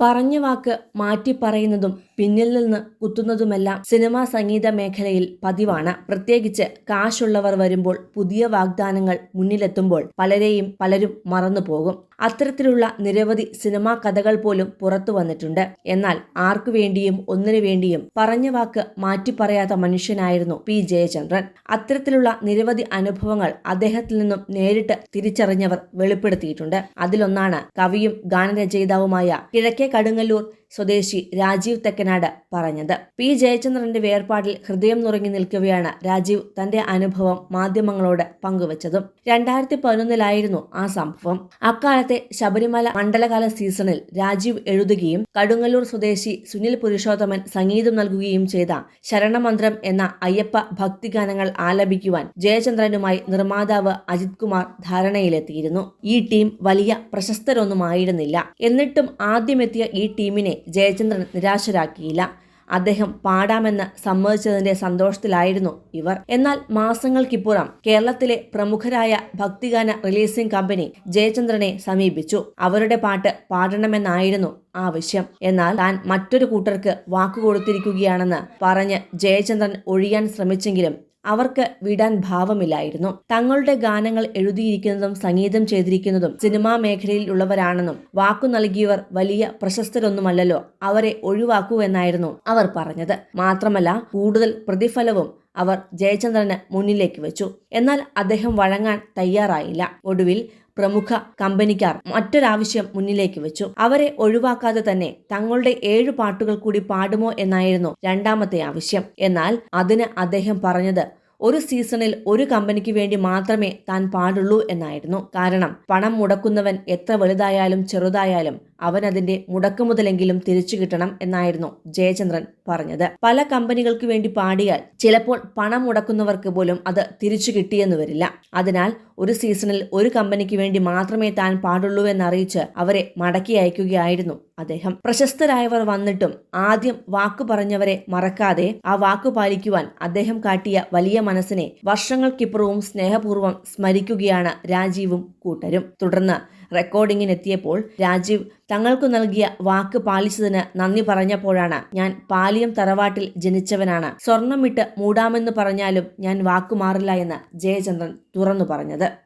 പറഞ്ഞ വാക്ക് മാറ്റി പറയുന്നതും പിന്നിൽ നിന്ന് കുത്തുന്നതുമെല്ലാം സിനിമാ സംഗീത മേഖലയിൽ പതിവാണ്. പ്രത്യേകിച്ച് കാശുള്ളവർ വരുമ്പോൾ പുതിയ വാഗ്ദാനങ്ങൾ മുന്നിലെത്തുമ്പോൾ പലരെയും പലരും മറന്നു പോകും. അത്തരത്തിലുള്ള നിരവധി സിനിമാ കഥകൾ പോലും പുറത്തു വന്നിട്ടുണ്ട്. എന്നാൽ ആർക്കു വേണ്ടിയും ഒന്നിനു വേണ്ടിയും പറഞ്ഞ വാക്ക് മാറ്റി പറയാത്ത മനുഷ്യനായിരുന്നു പി. ജയചന്ദ്രൻ. അത്തരത്തിലുള്ള നിരവധി അനുഭവങ്ങൾ അദ്ദേഹത്തിൽ നിന്നും നേരിട്ട് തിരിച്ചറിഞ്ഞവർ വെളിപ്പെടുത്തിയിട്ടുണ്ട്. അതിലൊന്നാണ് കവിയും ഗാനരചയിതാവുമായ കിഴക്കേ കടുങ്ങല്ലൂർ സ്വദേശി രാജീവ് തെക്കനാട് പറഞ്ഞത്. പി. ജയചന്ദ്രന്റെ വേർപാടിൽ ഹൃദയം നുറങ്ങി നിൽക്കുകയാണ് രാജീവ് തന്റെ അനുഭവം മാധ്യമങ്ങളോട് പങ്കുവച്ചതും. രണ്ടായിരത്തി പതിനൊന്നിലായിരുന്നു ആ സംഭവം. അക്കാലത്തെ ശബരിമല മണ്ഡലകാല സീസണിൽ രാജീവ് എഴുതുകയും കടുങ്ങല്ലൂർ സ്വദേശി സുനിൽ പുരുഷോത്തമൻ സംഗീതം നൽകുകയും ചെയ്ത ശരണമന്ത്രം എന്ന അയ്യപ്പ ഭക്തിഗാനങ്ങൾ ആലപിക്കുവാൻ ജയചന്ദ്രനുമായി നിർമ്മാതാവ് അജിത് കുമാർ ധാരണയിലെത്തിയിരുന്നു. ഈ ടീം വലിയ പ്രശസ്തരൊന്നുമായിരുന്നില്ല എന്നിട്ടും ആദ്യമെത്തിയ ഈ ടീമിനെ ജയചന്ദ്രൻ നിരാശരാക്കിയില്ല. അദ്ദേഹം പാടാമെന്ന് സമ്മതിച്ചതിന്റെ സന്തോഷത്തിലായിരുന്നു ഇവർ. എന്നാൽ മാസങ്ങൾക്കിപ്പുറം കേരളത്തിലെ പ്രമുഖരായ ഭക്തിഗാന റിലീസിംഗ് കമ്പനി ജയചന്ദ്രനെ സമീപിച്ചു. അവരുടെ പാട്ട് പാടണമെന്നായിരുന്നു ആവശ്യം. എന്നാൽ താൻ മറ്റൊരു കൂട്ടർക്ക് വാക്കുകൊടുത്തിരിക്കുകയാണെന്ന് പറഞ്ഞ് ജയചന്ദ്രൻ ഒഴിയാൻ ശ്രമിച്ചെങ്കിലും അവർക്ക് വിടാൻ ഭാവമില്ലായിരുന്നു. തങ്ങളുടെ ഗാനങ്ങൾ എഴുതിയിരിക്കുന്നതും സംഗീതം ചെയ്തിരിക്കുന്നതും സിനിമാ മേഖലയിൽ ഉള്ളവരാണെന്നും വാക്കു നൽകിയവർ വലിയ പ്രശസ്തരൊന്നുമല്ലല്ലോ അവരെ ഒഴിവാക്കൂ എന്നായിരുന്നു അവർ പറഞ്ഞത്. മാത്രമല്ല കൂടുതൽ പ്രതിഫലവും അവർ ജയചന്ദ്രന് മുന്നിലേക്ക് വെച്ചു. എന്നാൽ അദ്ദേഹം വഴങ്ങാൻ തയ്യാറായില്ല. ഒടുവിൽ പ്രമുഖ കമ്പനിക്കാർ മറ്റൊരാവശ്യം മുന്നിലേക്ക് വെച്ചു. അവരെ ഒഴിവാക്കാതെ തന്നെ തങ്ങളുടെ ഏഴു പാട്ടുകൾ കൂടി പാടുമോ എന്നായിരുന്നു രണ്ടാമത്തെ ആവശ്യം. എന്നാൽ അതിന് അദ്ദേഹം പറഞ്ഞത് ഒരു സീസണിൽ ഒരു കമ്പനിക്ക് വേണ്ടി മാത്രമേ താൻ പാടുള്ളൂ എന്നായിരുന്നു. കാരണം പണം മുടക്കുന്നവൻ എത്ര വലുതായാലും ചെറുതായാലും അവൻ അതിന്റെ മുടക്കുമുതലെങ്കിലും തിരിച്ചു കിട്ടണം എന്നായിരുന്നു ജയചന്ദ്രൻ പറഞ്ഞത്. പല കമ്പനികൾക്ക് വേണ്ടി പാടിയാൽ ചിലപ്പോൾ പണം മുടക്കുന്നവർക്ക് പോലും അത് തിരിച്ചു കിട്ടിയെന്ന് വരില്ല. അതിനാൽ ഒരു സീസണിൽ ഒരു കമ്പനിക്ക് വേണ്ടി മാത്രമേ താൻ പാടുള്ളൂ എന്നറിയിച്ച് അവരെ മടക്കി അയക്കുകയായിരുന്നു അദ്ദേഹം. പ്രശസ്തരായവർ വന്നിട്ടും ആദ്യം വാക്കു പറഞ്ഞവരെ മറക്കാതെ ആ വാക്കു പാലിക്കുവാൻ അദ്ദേഹം കാട്ടിയ വലിയ മനസ്സിനെ വർഷങ്ങൾക്കിപ്പുറവും സ്നേഹപൂർവം സ്മരിക്കുകയാണ് രാജീവും കൂട്ടരും. തുടർന്ന് റെക്കോർഡിങ്ങിനെത്തിയപ്പോൾ രാജീവ് തങ്ങൾക്കു നൽകിയ വാക്ക് പാലിച്ചതിന് നന്ദി പറഞ്ഞപ്പോഴാണ് ഞാൻ പാലിയം തറവാട്ടിൽ ജനിച്ചവനാണ്. സ്വർണമിട്ട് മൂടാമെന്ന് പറഞ്ഞാലും ഞാൻ വാക്കുമാറില്ല എന്ന് ജയചന്ദ്രൻ തുറന്നു പറഞ്ഞത്.